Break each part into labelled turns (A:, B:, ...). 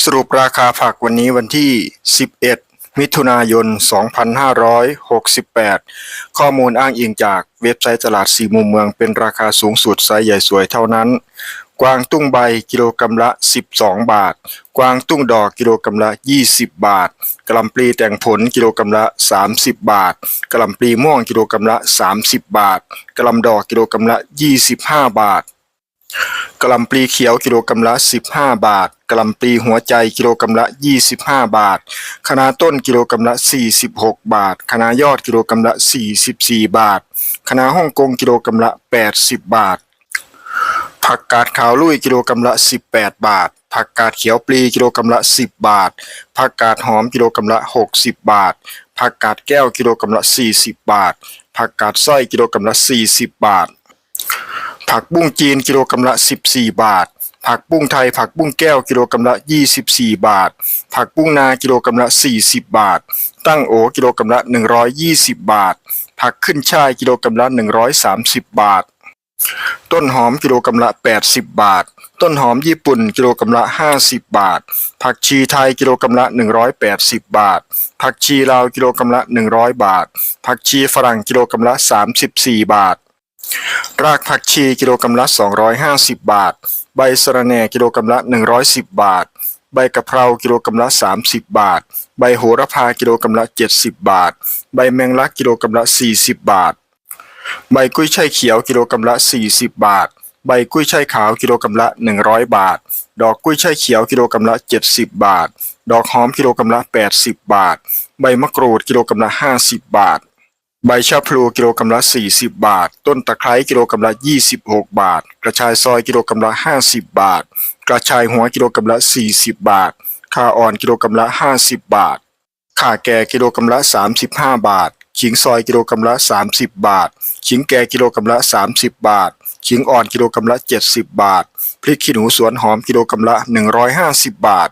A: สรุปราคาผักวันนี้วันที่ 11 มิถุนายน 2568 ข้อมูลอ้างอิงจากเว็บไซต์ตลาดสี่มุมเมืองเป็นราคาสูงสุดไซส์ใหญ่สวยเท่านั้น กวางตุ้งใบกิโลกรัมละ 12 บาท กวางตุ้งดอกกิโลกรัมละ 20 บาทกะหล่ำปลีแต่งผลกิโลกรัมละ 30 บาทกะหล่ำปลีม่วงกิโลกรัมละ 30 บาทกะหล่ำดอกกิโลกรัมละ 25 บาทกะหล่ำปลีเขียวกิโลกรัมละ 15 บาท กะหล่ำปลีหัวใจกิโลกรัมละ 25 บาทคะน้าต้นกิโลกรัมละ 46 บาทคะน้ายอดกิโลกรัมละ 44 บาทคะน้าฮ่องกงกิโลกรัมละ 80 บาท ผักกาดขาวลุยกิโลกรัมละ 18 บาท ผักกาดเขียวปลีกิโลกรัมละ 10 บาท ผักกาดหอมกิโลกรัมละ 60 บาท ผักกาดแก้วกิโลกรัมละ 40 บาท ผักกาดสร้อยกิโลกรัมละ 40 บาท ผักบุ้งจีนกิโลกรัมละ 14 บาท ผักบุ้งไทย ผักบุ้งแก้วกิโลกรัมละ 24 บาท ผักบุ้งนากิโลกรัมละ 40 บาท ตั้งโอกิโลกรัมละ 120 บาท ผักขึ้นช่ายกิโลกรัมละ 130 บาท ต้นหอมกิโลกรัมละ 80 บาท ต้นหอมญี่ปุ่นกิโลกรัมละ 50 บาท ผักชีไทยกิโลกรัมละ 180 บาท ผักชีลาวกิโลกรัมละ 100 บาท ผักชีฝรั่งกิโลกรัมละ 34 บาทรากผักชีกิโลกรัมละ 250 บาท ใบสะระแหน่กิโลกรัมละ 110 บาท ใบกะเพรากิโลกรัมละ 30 บาท ใบโหระพากิโลกรัมละ 70 บาท ใบแมงลักกิโลกรัมละ 40 บาท ใบกุ้ยช่ายเขียวกิโลกรัมละ 40 บาท ใบกุ้ยช่ายขาวกิโลกรัมละ 100 บาท ดอกกุ้ยช่ายเขียวกิโลกรัมละ 70 บาท ดอกหอมกิโลกรัมละ 80 บาท ใบมะกรูดกิโลกรัมละ 50 บาท ใบชะพลูกิโลกรัมละ 40 บาท ต้นตะไคร้กิโลกรัมละ 26 บาท กระชายซอยกิโลกรัมละ 50 บาท กระชายหัวกิโลกรัมละ 40 บาทข่าอ่อนกิโลกรัมละ 50 บาทข่าแก่กิโลกรัมละ 35 บาท ขิงซอยกิโลกรัมละ 30 บาท ขิงแก่กิโลกรัมละ 30 บาท ขิงอ่อนกิโลกรัมละ 70 บาท พริกขี้หนูสวนหอมกิโลกรัมละ 150 บาท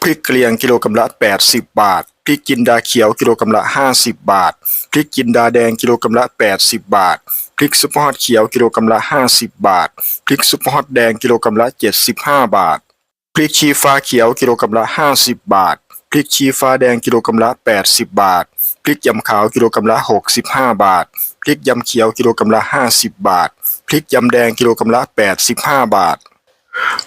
A: พริกเกลียงกิโลกรัมละ 80 บาท พริกจินดาเขียวกิโลกรัมละ 50 บาท พริกจินดาแดงกิโลกรัมละ 80 บาท พริกซุปเปอร์ฮอตเขียวกิโลกรัมละ 50 บาท พริกซุปเปอร์ฮอตแดงกิโลกรัมละ 75 บาท พริกชี้ฟ้าเขียวกิโลกรัมละ 50 บาท พริกชี้ฟ้าแดงกิโลกรัมละ 80 บาท พริกยำขาวกิโลกรัมละ 65 บาท พริกยำเขียวกิโลกรัมละ 50 บาท พริกยำแดงกิโลกรัมละ 85 บาท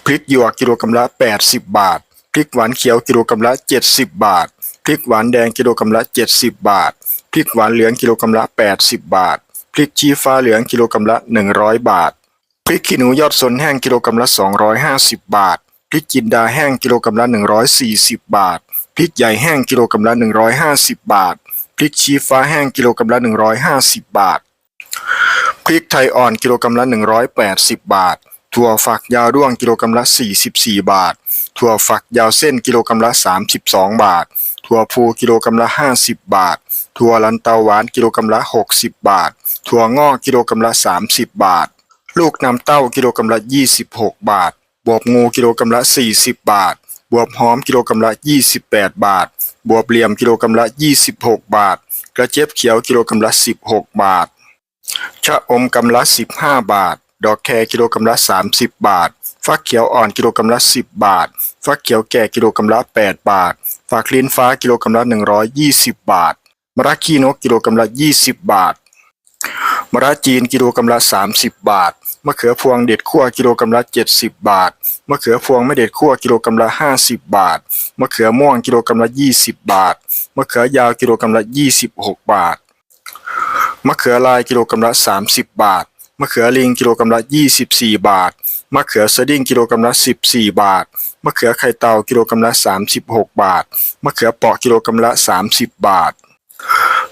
A: พริกหยวกกิโลกรัมละ 80 บาท พริกหวานเขียวกิโลกรัมละ 70 บาท พริกหวานแดงกิโลกรัมละ 70 บาท พริกหวานเหลืองกิโลกรัมละ 80 บาท พริกชี้ฟ้าเหลืองกิโลกรัมละ 100 บาท พริกขี้หนูยอดสนแห้งกิโลกรัมละ 250 บาท พริกจินดาแห้งกิโลกรัมละ 140 บาท พริกใหญ่แห้งกิโลกรัมละ 150 บาท พริกชี้ฟ้าแห้งกิโลกรัมละ 150 บาท พริกไทยอ่อนกิโลกรัมละ 180 บาท ถั่วฝักยาวด้วงกิโลกรัมละ 44 บาท ถั่วฝักยาวเส้นกิโลกรัมละ 32 บาท ถั่วพูกิโลกรัมละ 50 บาท ถั่วลันเตาหวานกิโลกรัมละ 60 บาท ถั่วงอกกิโลกรัมละ 30 บาท ลูกน้ำเต้ากิโลกรัมละ 26 บาท บวบงูกิโลกรัมละ 40 บาท บวบหอมกิโลกรัมละ 28 บาท บวบเหลี่ยมกิโลกรัมละ 26 บาท กระเจี๊ยบเขียวกิโลกรัมละ 16 บาท ชะอมกำละ 15 บาท ดอกแครกิโลกรัมละ 30 บาท ฟักเขียวอ่อนกิโลกรัมละ 10 บาท ฟักเขียวแก่กิโลกรัมละ 8 บาทฝักลิ้นฟ้ากิโลกรัมละ 120 บาท มะระขี้นกกิโลกรัมละ 20 บาท มะระจีนกิโลกรัมละ 30 บาท มะเขือพวงเด็ดขั่วกิโลกรัมละ 70 บาท มะเขือพวงไม่เด็ดขั่วกิโลกรัมละ 50 บาท มะเขือม่วงกิโลกรัมละ 20 บาท มะเขือยาวกิโลกรัมละ 26 บาท มะเขือลายกิโลกรัมละ 30 บาท มะเขือลิงกิโลกรัมละ 24 บาท มะเขือสดิ้งกิโลกรัมละ 14 บาท มะเขือไข่เต่ากิโลกรัมละ 36 บาท มะเขือเปาะกิโลกรัมละ 30 บาท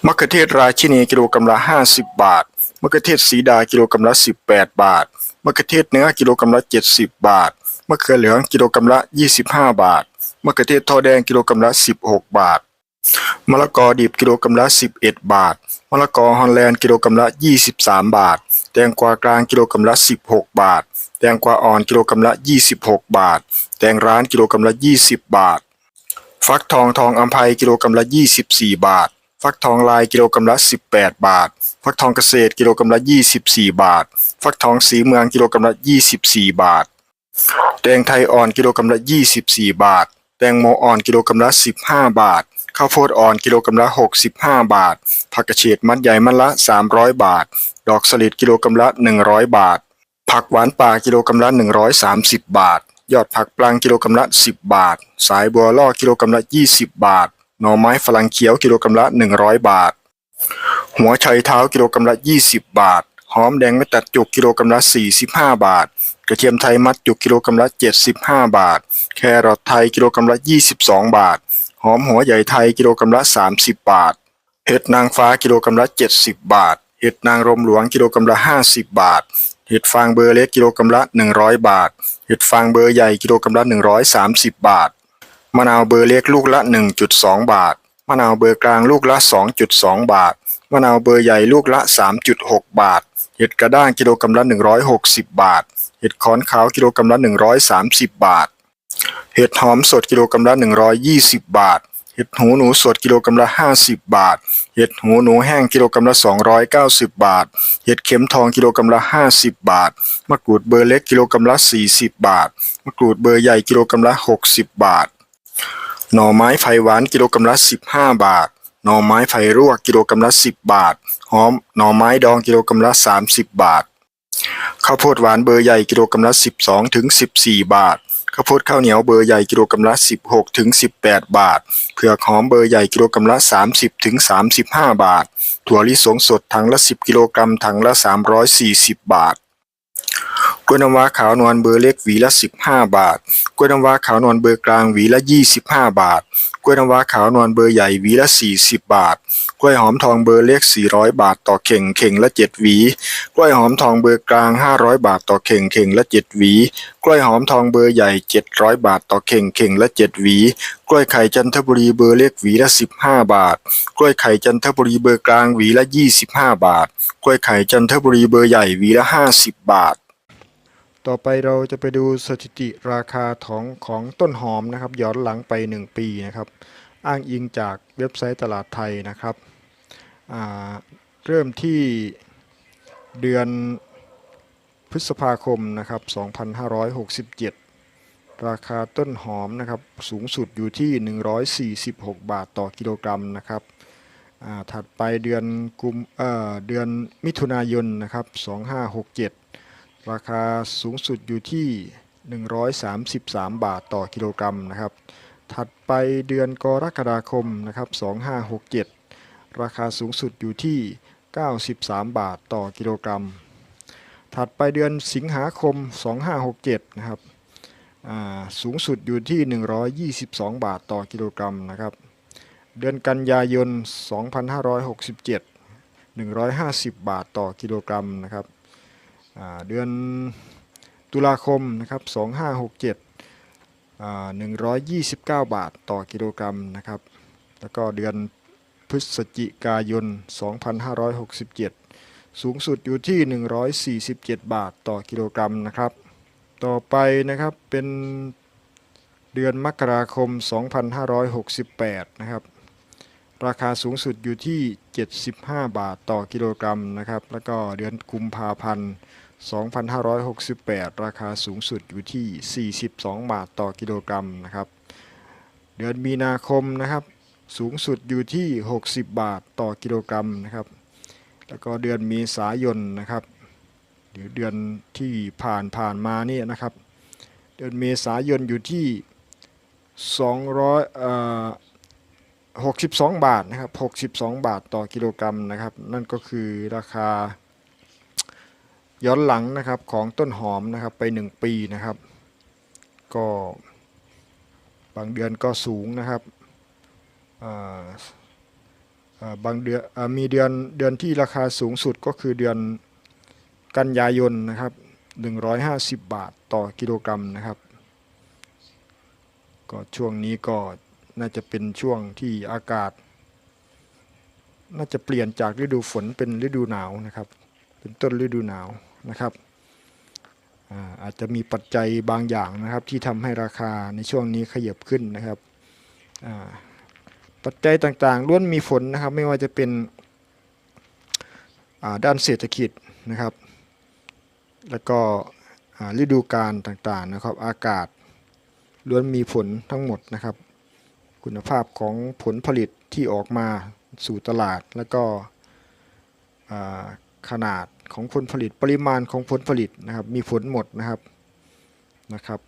A: มะเขือเทศราชินีกิโลกรัมละ 50 บาท มะเขือเทศสีดากิโลกรัมละ 18 บาท มะเขือเทศเนื้อกิโลกรัมละ 70 บาท มะเขือเหลืองกิโลกรัมละ 25 บาท มะเขือเทศทอแดงกิโลกรัมละ 16 บาท มะละกอดิบกิโลกรัมละ 11 บาท มะละกอฮอลแลนด์กิโลกรัมละ 23 บาท แตงกวากลางกิโลกรัมละ 16 บาท แตงกวาอ่อนกิโลกรัมละ 26 บาท แตงร้านกิโลกรัมละ 20 บาท ฟักทองทองอัมภัยกิโลกรัมละ 24 บาท ฟักทองลายกิโลกรัมละ 18 บาท ฟักทองเกษตรกิโลกรัมละ 24 บาท ฟักทองสีเมืองกิโลกรัมละ 24 บาท แตงไทยอ่อนกิโลกรัมละ 24 บาท แตงโมอ่อนกิโลกรัมละ 15 บาท ข้าวโพดอ่อนกิโลกรัมละ 65 บาท ผักกระเฉดมัดใหญ่มัดละ 300 บาท ดอกสลิดกิโลกรัมละ 100 บาท ผักหวานป่ากิโลกรัมละ 130 บาท ยอดผักปลางกิโลกรัมละ 10 บาท สายบัวล่อกิโลกรัมละ 20 บาท หน่อไม้ฝรั่งเขียวกิโลกรัมละ 100 บาท หัวไชเท้ากิโลกรัมละ 20 บาท หอมแดงไม่ตัดจุกกิโลกรัมละ 45 บาทกระเทียมไทยมัดจุกกิโลกรัมละ 75 บาท แครอทไทยกิโลกรัมละ 22 บาท หอมหัวใหญ่ไทยกิโลกรัมละ 30 บาท เห็ดนางฟ้ากิโลกรัมละ 70 บาท เห็ดนางรมหลวงกิโลกรัมละ 50 บาท เห็ดฟางเบอร์เล็กกิโลกรัมละ 100 บาท เห็ดฟางเบอร์ใหญ่กิโลกรัมละ 130 บาท มะนาวเบอร์เล็กลูกละ 1.2 บาท มะนาวเบอร์กลางลูกละ 2.2 บาท มะนาวเบอร์ใหญ่ลูกละ 3.6 บาท เห็ดกระด้างกิโลกรัมละ 160 บาท เห็ดขอนขาวกิโลกรัมละ 130 บาท เห็ดหอมสดกิโลกรัมละ 120 บาท เห็ดหูหนูสดกิโลกรัมละ 50 บาท เห็ดหูหนูแห้งกิโลกรัมละ 290 บาท เห็ดเข็มทองกิโลกรัมละ 50 บาท มะกรูดเบอร์เล็กกิโลกรัมละ 40 บาท มะกรูดเบอร์ใหญ่กิโลกรัมละ 60 บาท หน่อไม้ไผ่หวานกิโลกรัมละ 15 บาท หน่อไม้ไผ่รวกกิโลกรัมละ 10 บาท หอมหน่อไม้ดองกิโลกรัมละ 30 บาท ข้าวโพดหวานเบอร์ใหญ่กิโลกรัมละ 12ถึง14 บาท ข้าวโพดข้าวเหนียวเบอร์ใหญ่กิโลกรัมละ 16ถึง18 บาท เผือกหอมเบอร์ใหญ่กิโลกรัมละ 30ถึง35 บาท ถั่วลิสงสดถังละ 10 กิโลกรัมถังละ 340 บาท กล้วยน้ำว้าขาวนวลเบอร์เล็กหวีละ 15 บาท กล้วยน้ำว้าขาวนวลเบอร์กลางหวีละ 25 บาท กล้วยน้ำว้าขาวนวลเบอร์ใหญ่หวีละ 40 บาท กล้วยหอมทองเบอร์เล็ก 400 บาทต่อเข่งเข่งละ 7 หวี กล้วยหอมทองเบอร์กลาง 500 บาทต่อเข่งเข่งละ 7 หวี กล้วยหอมทองเบอร์ใหญ่ 700 บาทต่อเข่งเข่งละ 7 หวี กล้วยไข่จันทบุรีเบอร์เล็กหวีละ 15 บาท กล้วยไข่จันทบุรีเบอร์กลางหวีละ 25 บาท กล้วยไข่จันทบุรีเบอร์ใหญ่หวีละ 50 บาท ต่อไปเราจะไปดูสถิติราคาของของต้นหอมนะครับย้อนหลังไป 1 ปีนะครับ อ้างอิงจากเว็บไซต์ตลาดไทยนะครับเริ่มที่เดือนพฤษภาคมนะครับ 2567 ราคาต้นหอมนะครับสูงสุดอยู่ที่ 146 บาทต่อกิโลกรัมนะครับถัดไปเดือนกุมเเดือนมิถุนายนนะครับ 2567 ราคาสูงสุดอยู่ที่ 133 บาทต่อกิโลกรัมนะครับ ถัดไปเดือนกรกฎาคมนะครับ 2567 ราคาสูงสุดอยู่ที่ 93 บาทต่อกิโลกรัม ถัดไปเดือนสิงหาคม 2567 นะครับสูงสุดอยู่ที่ 122 บาทต่อกิโลกรัมนะครับ เดือนกันยายน 2567 150 บาทต่อกิโลกรัมนะครับ เดือนตุลาคมนะครับ2567อ่า129 บาทต่อกิโลกรัมนะครับ แล้วก็เดือนพฤศจิกายน 2567 สูงสุดอยู่ที่ 147 บาทต่อกิโลกรัมนะครับ ต่อไปนะครับเป็นเดือนมกราคม 2568 นะครับ ราคาสูงสุดอยู่ที่ 75 บาทต่อกิโลกรัมนะครับ แล้วก็เดือนกุมภาพันธ์ 2,568 ราคาสูงสุดอยู่ที่ 42 บาทต่อกิโลกรัมนะครับ เดือนมีนาคมนะครับ สูงสุดอยู่ที่ 60 บาทต่อกิโลกรัมนะครับ แล้วก็เดือนเมษายนนะครับ หรือเดือนที่ผ่านผ่านมานี่นะครับ เดือนเมษายนอยู่ที่ 200เอ่อ62 บาทนะครับ 62 บาทต่อกิโลกรัมนะครับ นั่นก็คือราคา ย้อนหลังนะครับของต้นหอมนะครับไป 1 ปีนะครับ ก็บางเดือนก็สูงนะครับบางเดือนมีเดือนเดือนที่ราคาสูงสุดก็คือเดือนกันยายนนะครับ150 บาทต่อกิโลกรัมนะครับ ก็ช่วงนี้ก็น่าจะเป็นช่วงที่อากาศ น่าจะเปลี่ยนจากฤดูฝนเป็นฤดูหนาวนะครับ เป็นต้นฤดูหนาว นะครับอาจจะมีปัจจัยบางอย่างนะครับที่ทำให้ราคาในช่วงนี้ขยับขึ้นนะครับปัจจัยต่างๆล้วนมีผลนะครับไม่ว่าจะเป็นด้านเศรษฐกิจนะครับ แล้วก็ฤดูกาลต่างๆนะครับ อากาศล้วนมีผลทั้งหมดนะครับ คุณภาพของผลผลิตที่ออกมาสู่ตลาด แล้วก็ขนาด ของผลผลิต ปริมาณของผลผลิตนะครับ มีผลหมดนะครับนะครับ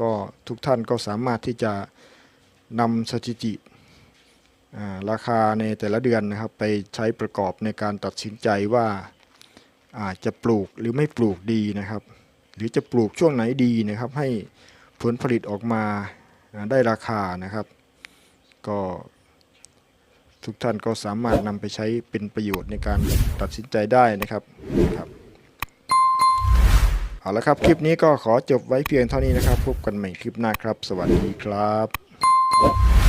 A: ก็ทุกท่านก็สามารถที่จะนำสถิติราคาในแต่ละเดือนนะครับ ไปใช้ประกอบในการตัดสินใจว่าอาจจะปลูกหรือไม่ปลูกดีนะครับ หรือจะปลูกช่วงไหนดีนะครับ ให้ผลผลิตออกมาได้ราคานะครับ ก็ ทุกท่านก็สามารถนำไปใช้เป็นประโยชน์ในการตัดสินใจได้นะครับครับเอาละครับ คลิปนี้ก็ขอจบไว้เพียงเท่านี้นะครับ พบกันใหม่คลิปหน้าครับ สวัสดีครับ